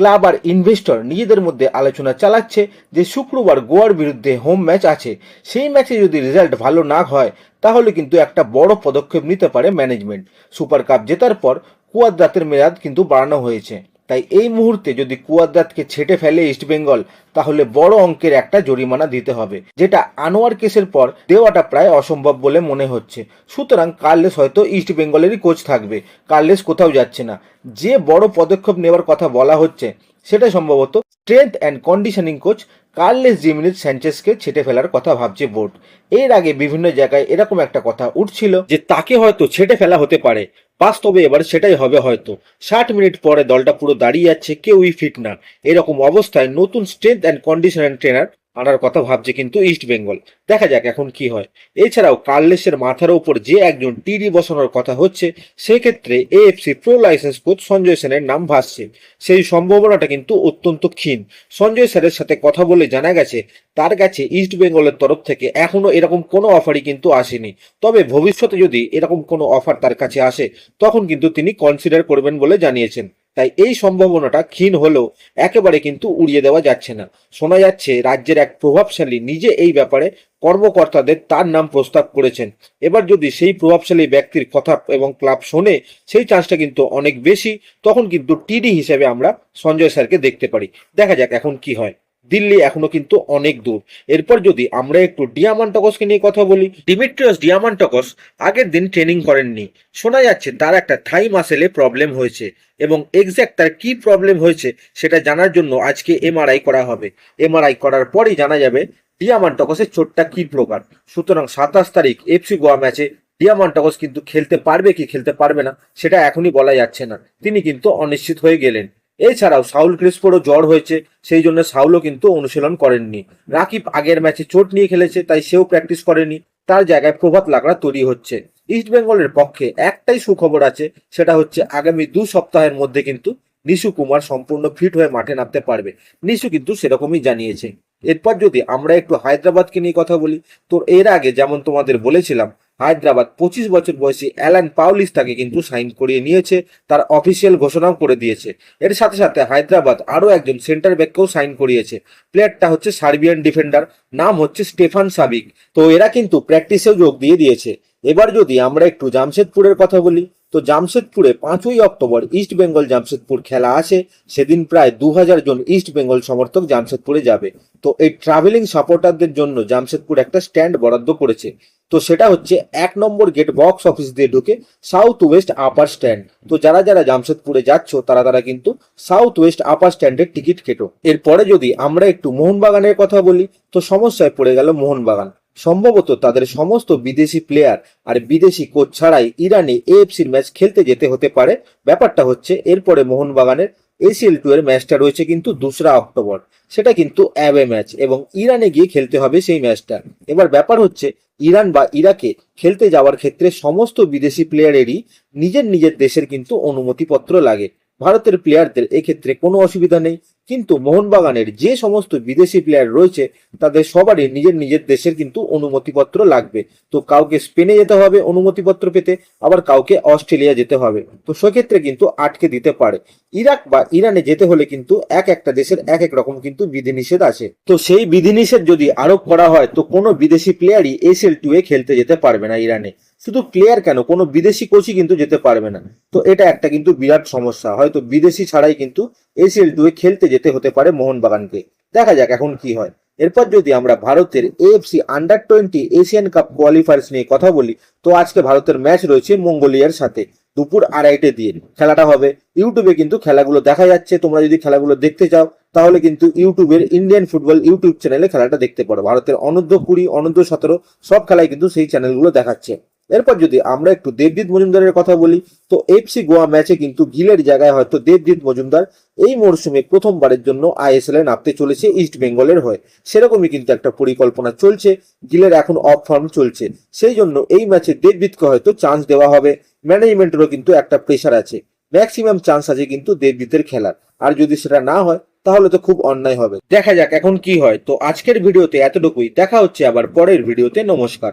Club আর investor নিজেদের মধ্যে আলোচনা চালাচ্ছে যে শুক্রবার গোয়ার বিরুদ্ধে হোম ম্যাচ আছে। সেই ম্যাচে যদি রেজাল্ট ভালো না হয়, তাহলে কিন্তু একটা বড় পদক্ষেপ নিতে পারে ম্যানেজমেন্ট। সুপার কাপ জেতার পর কুয়াদ্রাতের মেয়াদ কিন্তু বাড়ানো হয়েছে। তাই এই মুহূর্তে যদি কুয়াদ্দাতকে ছেটে ফেলে ইস্টবেঙ্গল তাহলে বড় অঙ্কের একটা জরিমানা দিতে হবে, যেটা আনোয়ার কেসের পর দেওয়াটা প্রায় অসম্ভব বলে মনে হচ্ছে। সুতরাং কার্লেস হয়তো ইস্টবেঙ্গলেরই কোচ থাকবে, কার্লেস কোথাও যাচ্ছে না। যে বড় পদক্ষেপ নেওয়ার কথা বলা হচ্ছে সেটা সম্ভবত strength and conditioning coach Carles Jimenez স্যাঞ্চেসকে ছেটে ফেলার কথা ভাবছে বোর্ড। এর আগে বিভিন্ন জায়গায় এরকম একটা কথা উঠছিল যে তাকে হয়তো ছেটে ফেলা হতে পারে। বাস্তবে এবার সেটাই হবে হয়তো। ষাট মিনিট পরে দলটা পুরো দাঁড়িয়ে যাচ্ছে কেউই ফিট না। এরকম অবস্থায় নতুন স্ট্রেংথ অ্যান্ড কন্ডিশনার ট্রেনার আনার কথা ভাবছে কিন্তু ইস্ট বেঙ্গল দেখা যাক এখন কি হয়। এছাড়াও কার্লেসের মাথার উপর যে একজন টিডি বসানোর কথা হচ্ছে, সেক্ষেত্রে AFC pro licence coach Sanjoy সেনের নাম ভাসছে। সেই সম্ভাবনাটা কিন্তু অত্যন্ত ক্ষীণ। সঞ্জয় স্যারের সাথে কথা বলে জানা গেছে, তার কাছে ইস্ট বেঙ্গলের তরফ থেকে এখনও এরকম কোনো অফারই কিন্তু আসেনি। তবে ভবিষ্যতে যদি এরকম কোনো অফার তার কাছে আসে, তখন কিন্তু তিনি কনসিডার করবেন বলে জানিয়েছেন। তাই এই সম্ভাবনাটা ক্ষীণ হলেও একেবারে কিন্তু উড়িয়ে দেওয়া যাচ্ছে না। শোনা যাচ্ছে রাজ্যের এক প্রভাবশালী নিজে এই ব্যাপারে কর্মকর্তাদের তার নাম প্রস্তাব করেছেন। এবার যদি সেই প্রভাবশালী ব্যক্তির কথা এবং ক্লাব শোনে, সেই চান্সটা কিন্তু অনেক বেশি। তখন কিন্তু টিডি হিসেবে আমরা সঞ্জয় স্যারকে দেখতে পারি। দেখা যাক এখন কি হয়। দিল্লি এখনও কিন্তু অনেক দূর। এরপর যদি আমরা একটু ডিয়ামান্টকসকে নিয়ে কথা বলি, ডিমিট্রিয়াস ডিয়ামান্টকস আগের দিন ট্রেনিং করেননি। শোনা যাচ্ছে তার একটা থাই মাসেলে প্রবলেম হয়েছে এবং এক্স্যাক্ট তার কি প্রবলেম হয়েছে সেটা জানার জন্য আজকে এমআরআই করা হবে। এমআরআই করার পরই জানা যাবে ডিয়ামান্টকসের চোটটা কি প্রকার। সুতরাং সাতাশ তারিখ এফসি গোয়া ম্যাচে ডিয়ামান্টকস কিন্তু খেলতে পারবে কি খেলতে পারবে না, সেটা এখনই বলা যাচ্ছে না। তিনি কিন্তু অনিশ্চিত হয়ে গেলেন। এছাড়াও সাউল ক্রিস্পোরও জ্বর হয়েছে, সেই জন্য সাউলও কিন্তু অনুশীলন করেননি। রাকিব আগের ম্যাচে চোট নিয়ে খেলেছে, তাই সেও প্র্যাকটিস করেনি। তার জায়গায় প্রভাত লাগড়া তৈরি হচ্ছে। ইস্ট বেঙ্গলের পক্ষে একটাই সুখবর আছে, সেটা হচ্ছে আগামী দু সপ্তাহের মধ্যে কিন্তু নিশু কুমার সম্পূর্ণ ফিট হয়ে মাঠে নামতে পারবে। নিশু কিন্তু সেরকমই জানিয়েছে। এরপর যদি আমরা একটু হায়দ্রাবাদকে নিয়ে কথা বলি, তো এর আগে যেমন তোমাদের বলেছিলাম হায়দ্রাবাদ পঁচিশ বছর বয়সী অ্যালান পাউলিস তাকে কিন্তু সাইন করিয়ে নিয়েছে, তার অফিসিয়াল ঘোষণাও করে দিয়েছে। এর সাথে সাথে হায়দ্রাবাদ আরও একজন সেন্টার ব্যাককেও সাইন করিয়েছে। প্লেয়ারটা হচ্ছে সার্বিয়ান ডিফেন্ডার, নাম হচ্ছে স্টেফান সাবিক। তো এরা কিন্তু প্র্যাকটিসেও যোগ দিয়ে দিয়েছে। এবার যদি আমরা একটু জামশেদপুরের কথা বলি তো জামশেদপুরে পাঁচই অক্টোবর ইস্ট বেঙ্গল জামশেদপুর খেলা আছে, সেদিন প্রায় দু হাজার জন ইস্ট বেঙ্গল সমর্থক জামশেদপুরে যাবে। তো এই ট্রাভেলিং সাপোর্টারদের জন্য জামশেদপুর একটা স্ট্যান্ড বরাদ্দ করেছে। তো সেটা হচ্ছে এক নম্বর গেট বক্স অফিস দিয়ে ঢুকে সাউথ ওয়েস্ট আপার স্ট্যান্ড তো যারা যারা জামশেদপুরে যাচ্ছ, তারা তারা কিন্তু সাউথ ওয়েস্ট আপার স্ট্যান্ডের টিকিট কেটো। এরপরে যদি আমরা একটু মোহনবাগানের কথা বলি, তো সমস্যায় পড়ে গেল মোহনবাগান। সম্ভবত তাদের সমস্ত বিদেশি প্লেয়ার আর বিদেশি কোচ ছাড়াই ইরানে এএফসির ম্যাচ খেলতে যেতে হতে পারে। ব্যাপারটা হচ্ছে, এরপরে মোহনবাগানের এসিএল টু এর ম্যাচটা রয়েছে কিন্তু দোসরা অক্টোবর। সেটা কিন্তু অ্যাওয়ে ম্যাচ এবং ইরানে গিয়ে খেলতে হবে সেই ম্যাচটা এবার ব্যাপার হচ্ছে, ইরান বা ইরাকে খেলতে যাওয়ার ক্ষেত্রে সমস্ত বিদেশি প্লেয়ারেরই নিজের নিজের দেশের কিন্তু অনুমতিপত্র লাগে। ভারতের প্লেয়ারদের এক্ষেত্রে কোনো অসুবিধা নেই। কিন্তু মোহনবাগানের যে সমস্ত বিদেশি প্লেয়ার রয়েছে, তাদের সবারই নিজের নিজের দেশের কিন্তু অনুমতিপত্র লাগবে। তো কাউকে স্পেনে যেতে হবে অনুমতিপত্র পেতে, আবার কাউকে অস্ট্রেলিয়া যেতে হবে। তো সেক্ষেত্রে কিন্তু আটকে দিতে পারে। ইরাক বা ইরানে যেতে হলে কিন্তু এক একটা দেশের এক এক রকম কিন্তু বিধিনিষেধ আছে। তো সেই বিধিনিষেধ যদি আরোপ করা হয়, তো কোনো বিদেশি প্লেয়ারই এসএল টু এ খেলতে যেতে পারবে না ইরানে। শুধু প্লেয়ার কেন? কোনো বিদেশি কোচই কিন্তু যেতে পারবে না। তো এটা একটা কিন্তু বিরাট সমস্যা। হয়তো বিদেশি ছাড়াই কিন্তু এসিএল টু এ খেলতে যেতে হতে পারে মোহনবাগানকে। দেখা যাক এখন কি হয়। এরপর যদি আমরা ভারতের AFC under twenty Asian cup qualifiers নিয়ে কথা বলি, তো আজকে ভারতের ম্যাচ রয়েছে মঙ্গোলিয়ার সাথে। দুপুর আড়াইটে দিয়ে। খেলাটা হবে। ইউটিউবে কিন্তু খেলাগুলো দেখা যাচ্ছে। তোমরা যদি খেলাগুলো দেখতে চাও, তাহলে কিন্তু ইউটিউবের ইন্ডিয়ান ফুটবল ইউটিউব চ্যানেলে খেলাটা দেখতে পারো। ভারতের অনূর্ধ্ব কুড়ি, অনূর্ধ্ব সতেরো, সব খেলাই কিন্তু সেই চ্যানেলগুলো দেখাচ্ছে। এরপর যদি আমরা একটু দেবজিৎ মজুমদারের কথা বলি, তো এফসি গোয়া ম্যাচে কিন্তু গিলের জায়গায় হয়তো দেবজিৎ মজুমদার এই মরশুমে প্রথমবারের জন্য আইএসএল এ নামতে চলেছে ইস্ট বেঙ্গলের হয়ে। সেরকমই কিন্তু একটা পরিকল্পনা চলছে, গিলের এখন অফ ফর্ম চলছে। সেই জন্য এই ম্যাচে দেবজিৎকে হয়তো চান্স দেওয়া হবে। ম্যানেজমেন্টেরও কিন্তু একটা প্রেশার আছে। ম্যাক্সিমাম চান্স আছে কিন্তু দেবজিতের খেলার। আর যদি সেটা না হয়, তাহলে তো খুব অন্যায় হবে। দেখা যাক এখন কি হয়। তো আজকের ভিডিওতে এতটুকুই। দেখা হচ্ছে আবার পরের ভিডিওতে। নমস্কার।